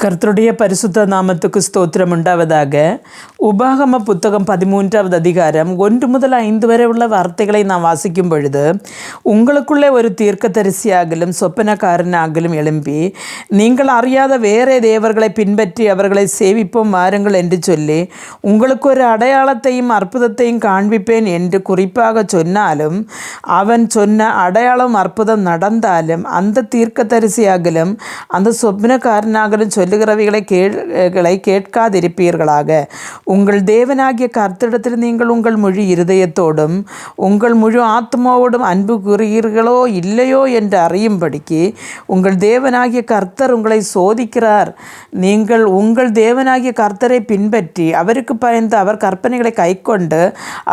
கர்த்தருடைய பரிசுத்த நாமத்துக்கு ஸ்தோத்திரம் உண்டாவதாக உபாகம புத்தகம் பதிமூன்றாவது அதிகாரம் ஒன்று முதல் ஐந்து வரை உள்ள வார்த்தைகளை நான் வாசிக்கும் பொழுது உங்களுக்குள்ளே ஒரு தீர்க்கதரிசியாகலும் சொப்பனக்காரனாகலும் எழும்பி நீங்கள் அறியாத வேறே தேவர்களை பின்பற்றி அவர்களை சேவிப்போம் வாருங்கள் என்று சொல்லி உங்களுக்கு ஒரு அடையாளத்தையும் அற்புதத்தையும் காண்பிப்பேன் என்று குறிப்பாக சொன்னாலும் அவன் சொன்ன அடையாளம் அற்புதம் நடந்தாலும் அந்த தீர்க்கதரிசியாகலும் அந்த சொப்னக்காரனாகலும் சொல்லுகிறவைகளை கேள்களை கேட்காதிருப்பீர்களாக. உங்கள் தேவனாகிய கர்த்திடத்தில் நீங்கள் உங்கள் முழு இருதயத்தோடும் உங்கள் முழு ஆத்மாவோடும் அன்பு கூறுகிறீர்களோ இல்லையோ என்று அறியும்படிக்கு உங்கள் தேவனாகிய கர்த்தர் உங்களை சோதிக்கிறார். நீங்கள் உங்கள் தேவனாகிய கர்த்தரை பின்பற்றி அவருக்கு பயந்து அவர் கற்பனைகளை கைக்கொண்டு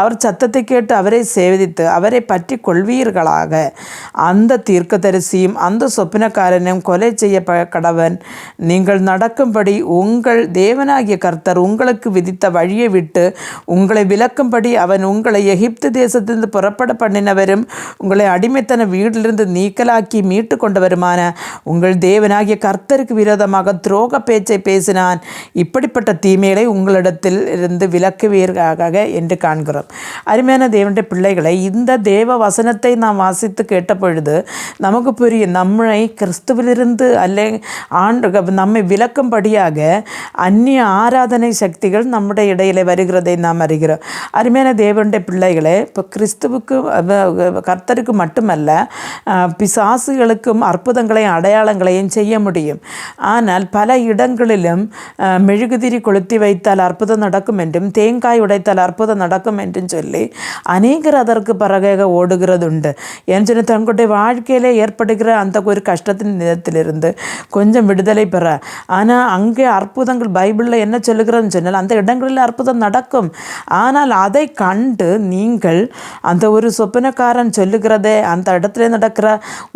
அவர் சத்தத்தை கேட்டு அவரை சேவித்து அவரை பற்றி கொள்வீர்களாக. அந்த தீர்க்கதரிசியும் அந்த சொப்பனக்காரனும் கொலை செய்ய கடவன் நீங்கள் நடக்கும்படி உங்கள் தேவனாகிய கர்த்தர் உங்களுக்கு விதித்த வழியை விட்டு உங்களை விளக்கும்படி அவன் உங்களை எகிப்து தேசத்திலிருந்து புறப்பட பண்ணினவரும் உங்களை அடிமைத்தன வீட்டிலிருந்து நீக்கலாக்கி மீட்டு கொண்டவருமான உங்கள் தேவனாகிய கர்த்தருக்கு விரோதமாக துரோக பேச்சை பேசினான். இப்படிப்பட்ட தீமைகளை உங்களிடத்தில் இருந்து விலக்குவீர்களாக என்று காண்கிறோம். அருமையான தேவனுடைய பிள்ளைகளை இந்த தேவ வசனத்தை நாம் வாசித்து கேட்ட பொழுது நமக்கு புரியும் நம்மை கிறிஸ்துவிலிருந்து அல்ல ஆண்டு நம்மை விளக்கும்படியாக அந்நிய ஆராதனை சக்திகள் நம்முடைய இடையில வருகிறதை நாம் அறிகிறோம். அருமையான தேவனுடைய பிள்ளைகளே இப்போ கிறிஸ்துவுக்கு கர்த்தருக்கு மட்டுமல்ல பிசாசுகளுக்கும் அற்புதங்களையும் அடையாளங்களையும் செய்ய முடியும். ஆனால் பல இடங்களிலும் மெழுகுதிரி கொளுத்தி வைத்தால் அற்புதம் நடக்கும் என்றும் தேங்காய் உடைத்தால் அற்புதம் நடக்கும் என்றும் சொல்லி அநேகர் அதற்கு பிறகாக ஓடுகிறதுண்டு. ஏன்னு சொன்னால் தங்களுடைய வாழ்க்கையிலே ஏற்படுகிற அந்த ஒரு கஷ்டத்தின் நிலத்திலிருந்து கொஞ்சம் விடுதலை பெற ஆனால் அங்கே அற்புதங்கள் பைபிளில் என்ன சொல்லுகிறோன்னு சொன்னால் அந்த இடங்களில் அற்புதம் நடக்கும். ஆனால் அதை கண்டு நீங்கள் அந்த ஒரு சொப்பனக்காரன் சொல்லுகிறதே அந்த இடத்துல நடக்கிற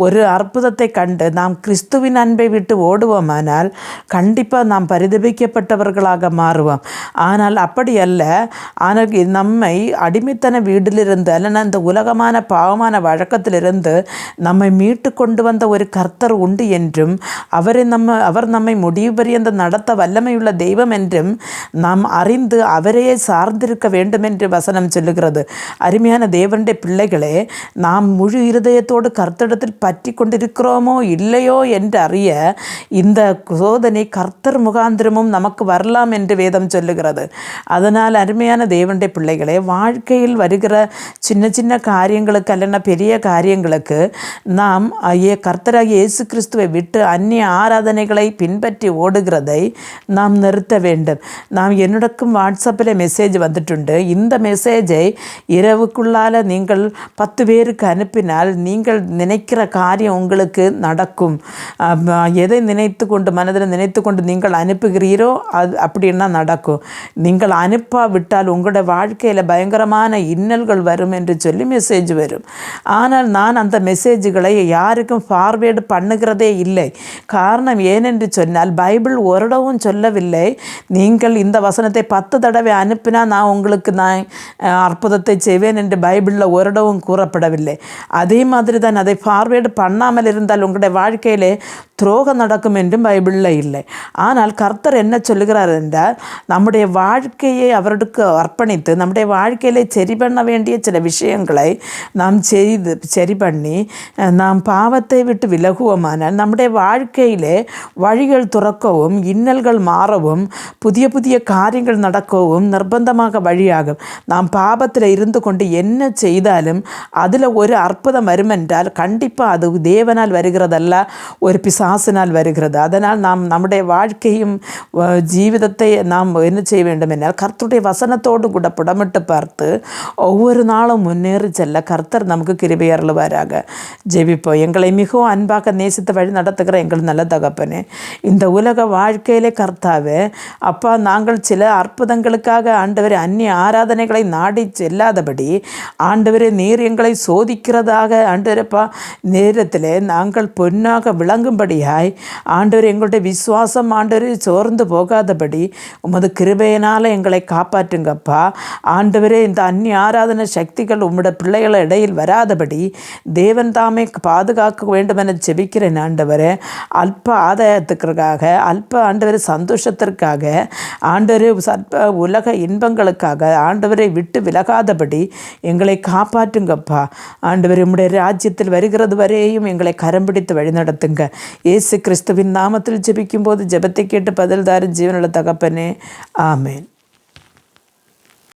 ஒரு அற்புதத்தை கண்டு நாம் கிறிஸ்துவின் அன்பை விட்டு ஓடுவோமானால் கண்டிப்பாக நாம் பரிதபிக்கப்பட்டவர்களாக மாறுவோம். ஆனால் அப்படி அல்ல. ஆனால் நம்மை அடிமைத்தன வீட்டிலிருந்து அல்லனா இந்த உலகமான பாவமான வழக்கத்திலிருந்து நம்மை மீட்டு கொண்டு வந்த ஒரு கர்த்தர் உண்டு என்றும் அவரை நம்ம அவர் நம்மை முடிவு பரியந்த நடத்த வல்லமையுள்ள தெய்வம் என்றும் நாம் அறிந்து அவரையே சார்ந்திருக்க வேண்டும் என்று வசனம் சொல்லுகிறது. அருமையான தேவனுடைய பிள்ளைகளே நாம் முழு இருதயத்தோடு கர்த்தடத்தில் பற்றி கொண்டிருக்கிறோமோ இல்லையோ என்று அறிய இந்த சோதனை கர்த்தர் முகாந்திரமும் நமக்கு வரலாம் என்று வேதம் சொல்லுகிறது. அதனால் அருமையான தேவனுடைய பிள்ளைகளே வாழ்க்கையில் வருகிற சின்ன சின்ன காரியங்களுக்கு அல்லனா பெரிய காரியங்களுக்கு நாம் கர்த்தராகிய இயேசு கிறிஸ்துவை விட்டு அந்நிய ஆராதனைகளை பின்பற்றி ஓடுகிறதை நாம் நிறுத்த வேண்டும். நாம் என்னுடக்கும் வாட்ஸ்அப்பில் மெசேஜ் வந்துட்டுண்டு. இந்த மெசேஜை இரவுக்குள்ளால் நீங்கள் பத்து பேருக்கு அனுப்பினால் நீங்கள் நினைக்கிற காரியம் உங்களுக்கு நடக்கும். எதை நினைத்து கொண்டு மனதில் நினைத்து கொண்டு நீங்கள் அனுப்புகிறீரோ அது அப்படின்னா நடக்கும். நீங்கள் அனுப்பா விட்டால் உங்களோட வாழ்க்கையில் பயங்கரமான இன்னல்கள் வரும் என்று சொல்லி மெசேஜ் வரும். ஆனால் நான் அந்த மெசேஜ்களை யாருக்கும் ஃபார்வேர்டு பண்ணுகிறதே இல்லை. காரணம் ஏனென்று சொன்னால் ஆனால் பைபிள் ஒருடவும் சொல்லவில்லை. நீங்கள் இந்த வசனத்தை பத்து தடவை அனுப்பினா நான் உங்களுக்கு நான் அற்புதத்தை செய்வேன் என்று பைபிளில் ஒருடவும் கூறப்படவில்லை. அதே மாதிரி தான் அதை ஃபார்வேர்டு பண்ணாமல் இருந்தால் உங்களுடைய வாழ்க்கையிலே துரோகம் நடக்கும் என்றும் பைபிளில் இல்லை. ஆனால் கர்த்தர் என்ன சொல்லுகிறார் என்றால் நம்முடைய வாழ்க்கையை அவருக்கு அர்ப்பணித்து நம்முடைய வாழ்க்கையிலே சரி பண்ண வேண்டிய சில விஷயங்களை நாம் செய்து சரி பண்ணி நாம் பாவத்தை விட்டு விலகுவோமானால் நம்முடைய வாழ்க்கையிலே வழிகள் துறக்கவும் இன்னல்கள் மாறவும் புதிய புதிய காரியங்கள் நடக்கவும் நிர்பந்தமாக வழியாகும் நாம் பாபத்தில் இருந்து கொண்டு என்ன செய்தாலும் அதில் ஒரு அற்புதம் வருமென்றால் கண்டிப்பாக அது தேவனால் வருகிறதல்ல ஒரு பிசா பிசாசினால் வருகிறது அதனால் நாம் நம்முடைய வாழ்க்கையும் ஜீவிதத்தை நாம் என்ன செய்ய வேண்டும் என்றால் கர்த்தருடைய வசனத்தோடு கூட புடமிட்டு பார்த்து ஒவ்வொரு நாளும் முன்னேறி செல்ல கர்த்தர் நமக்கு கிருபையருளுவாராக ஜெபிப்போம் எங்களை மிகவும் அன்பாக நேசித்து வழி நடத்துகிற எங்கள் நல்ல தகப்பனே இந்த உலக வாழ்க்கையிலே கர்த்தாவே அப்பா நாங்கள் சில அற்புதங்களுக்காக ஆண்டவரை அந்நிய ஆராதனைகளை நாடி செல்லாதபடி ஆண்டவரே நீர் எங்களை சோதிக்கிறதாக ஆண்டவரப்பா நேரத்தில் நாங்கள் பொன்னாக விளங்கும்படியாய் ஆண்டவர் எங்களுடைய விசுவாசம் ஆண்டவர் சோர்ந்து போகாதபடி உமது கிருபையினால் எங்களை காப்பாற்றுங்கப்பா. ஆண்டவரே இந்த அந்நிய ஆராதனை சக்திகள் உம்முடைய பிள்ளைகள் இடையில் வராதபடி தேவன் தாமே பாதுகாக்க வேண்டும் என ஜெபிக்கிறேன் ஆண்டவரே. அல்ப ஆதாயத்துக்காக சுகத்திற்காக அல்ப ஆண்டவர் சந்தோஷத்திற்காக ஆண்டவர் சற்ப உலக இன்பங்களுக்காக ஆண்டவரை விட்டு விலகாதபடி எங்களை காப்பாற்றுங்கப்பா. ஆண்டவர் உம்முடைய ராஜ்யத்தில் வருகிறது வரையும் எங்களை கரம் பிடித்து வழிநடத்துங்க. இயேசு கிறிஸ்துவின் நாமத்தில் ஜெபிக்கும் போது ஜெபத்தை கேட்டு பதில் தாரும் ஜீவனுள்ள தகப்பனே. ஆமேன்.